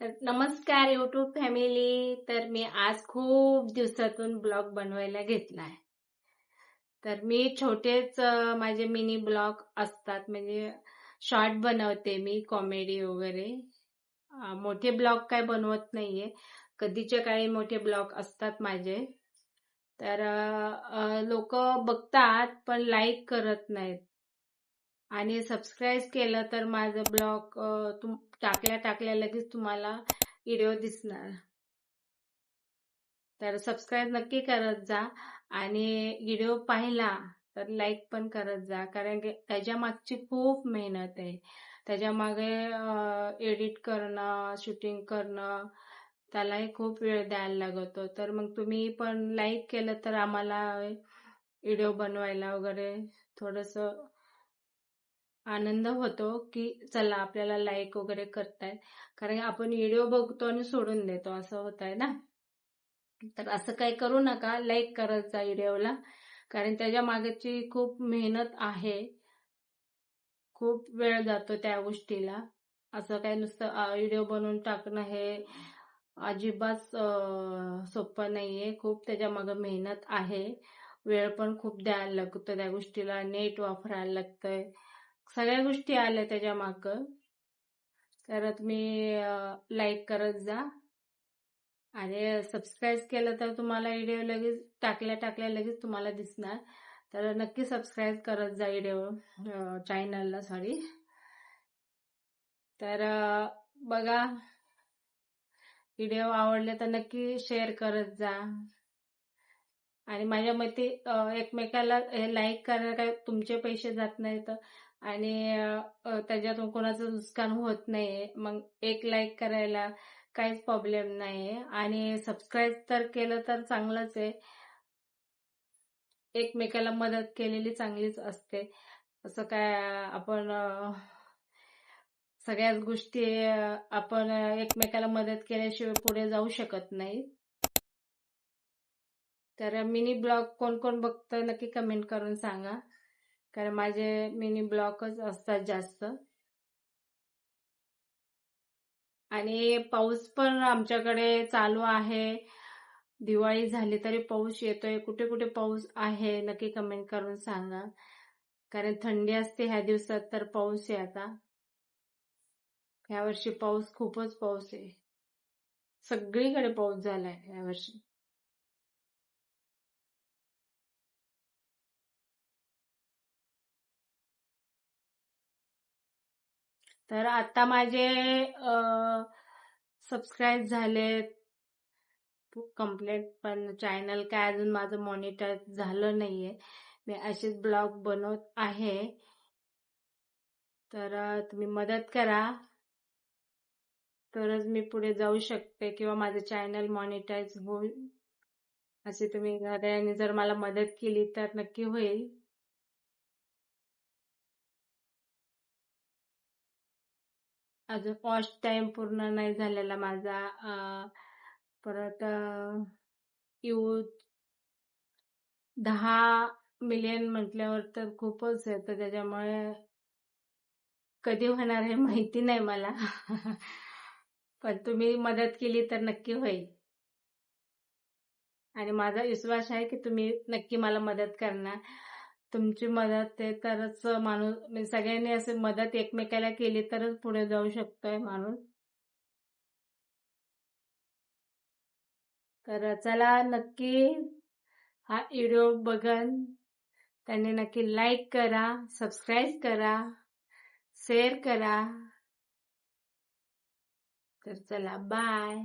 तर नमस्कार YouTube family तर मी आज खूप दिवसातून ब्लॉग बनवायला घेतलाय तर मी छोटेच माझे मिनी ब्लॉग असतात. म्हणजे शॉर्ट बनवते मी कॉमेडी वगैरे. मोठे ब्लॉग काय बनवत नाहीये. कधीच्या काळी मोठे ब्लॉग असतात माझे. तर लोक बघतात पण लाईक करत नाहीत. आणि सबस्क्राईब केलं तर माझं ब्लॉग तुम टाकल्या टाकल्या लगेच तुम्हाला व्हिडिओ दिसणार. तर सबस्क्राईब नक्की करत जा आणि व्हिडिओ पाहिला तर लाईक पण करत जा कारण की त्याच्या मागची खूप मेहनत आहे. त्याच्यामागे एडिट करणं शूटिंग करणं त्यालाही खूप वेळ द्यायला लागतो. तर मग तुम्ही पण लाईक केलं तर आम्हाला व्हिडिओ बनवायला वगैरे थोडंसं आनंद होतो की चला आपल्याला लाईक वगैरे करतायत. कारण आपण व्हिडिओ बघतो आणि सोडून देतो असं होत आहे ना? तर असं काही करू नका लाईक करत जा व्हिडिओला कारण त्याच्या मागेची खूप मेहनत आहे. खूप वेळ जातो त्या गोष्टीला. असं काही नुसतं व्हिडिओ बनवून टाकणं हे अजिबात सोपं नाहीये. खूप त्याच्यामागे मेहनत आहे. वेळ पण खूप द्यायला लागतो त्या गोष्टीला. नेट वापरायला लागतंय. सगळ्या गोष्टी आल्या त्याच्या माग. तर तुम्ही लाईक करत जा. आणि सबस्क्राईब केलं तर तुम्हाला व्हिडिओ लगेच टाकल्या टाकल्या लगेच तुम्हाला दिसणार. तर नक्की सबस्क्राईब करत जा व्हिडिओ चॅनलला सॉरी तर बघा. व्हिडिओ आवडले तर नक्की शेअर करत जा. आणि माझ्या मते एकमेकाला लाईक करायला काय तुमचे पैसे जात नाहीत. आणि त्याच्यातून कोणाचं नुकसान होत नाहीये. मग एक लाईक करायला काहीच प्रॉब्लेम नाहीये. आणि सबस्क्राईब तर केलं तर चांगलंच आहे. एकमेकाला मदत केलेली चांगलीच असते. असं काय आपण सगळ्याच गोष्टी आपण एकमेकाला मदत केल्याशिवाय पुढे जाऊ शकत नाही. तर मिनी ब्लॉग कोण कोण बघतं नक्की कमेंट करून सांगा. कारण माझे मिनी ब्लॉकच असतात जास्त. आणि पाऊस पण आमच्याकडे चालू आहे. दिवाळी झाली तरी पाऊस येतोय. कुठे कुठे पाऊस आहे नक्की कमेंट करून सांगा. कारण थंडी असते ह्या दिवसात तर पाऊस आहे आता. ह्या वर्षी पाऊस खूपच पाऊस आहे. सगळीकडे पाऊस झालाय यावर्षी तर आता माझे सबस्क्राईब झाले कंप्लीट पण चॅनल काय अजून माझं मॉनिटाईज झालं नाहीये. मी असेच ब्लॉग बनवत आहे. तर तुम्ही मदत करा. तरच मी पुढे जाऊ शकते किंवा माझं चॅनल मॉनिटाईज होईल. असे तुम्ही घराने जर मला मदत केली तर नक्की होईल. अजून फर्स्ट टाइम पूर्ण नाही झालेला माझा. परत यूज दहा मिलियन म्हटल्यावर तर खूपच येतं त्याच्यामुळे कधी होणार हे माहिती नाही मला. पण तुम्ही मदत केली तर नक्की होईल. आणि माझा विश्वास आहे की तुम्ही नक्की मला मदत करणार. तुमची मदत ते तरच माणूस म्हणजे सगळ्यांनी असे मदत एकमेकाला केली तरच पुढे जाऊ शकतोय माणूस. तर चला नक्की हा व्हिडिओ बघन. त्यांनी नक्की लाईक करा सबस्क्राईब करा शेअर करा. तर चला बाय.